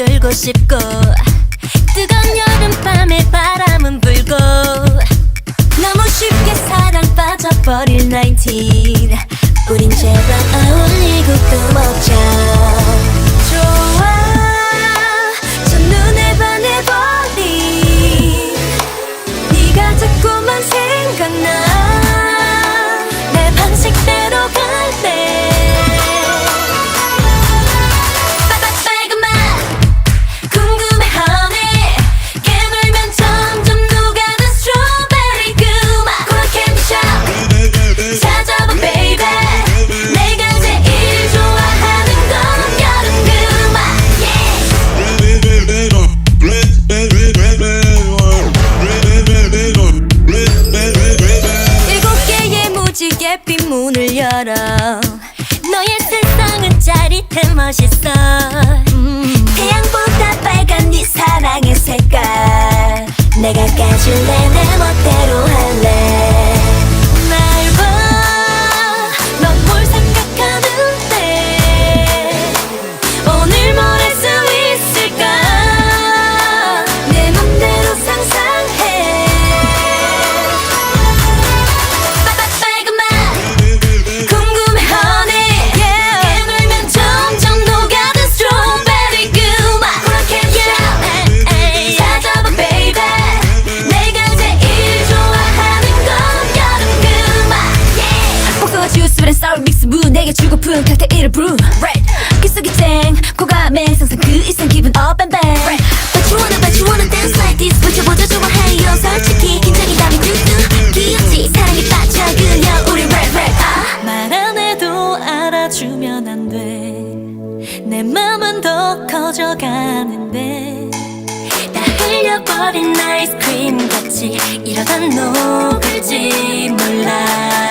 졸고 싶고 뜨거운 여름밤에 바람은 불고. 너무 쉽게 사랑 빠져버릴 19 우린 제발 어울리고 또 먹자 핀 문을 열어. 너의 세상은 짜릿해 멋있어. 음. 태양보다 빨간 네 사랑의 색깔. 내가 까줄래 내 멋대로 할래 내게 주고픈 칵테일을 brew red 귓속이 쨍 고감에 상상 그 이상 기분 up and bang. But you wanna but you wanna dance like this. 버텨보자 좋아해요. 솔직히 긴장이 담이 뚝뚝 귀엽지? 사랑에 빠져 그냥 우리 red red 아 말 안 해도 알아주면 안 돼. 내 맘은 더 커져가는데. 다 흘려버린 아이스크림 같이 이러다 녹을지 몰라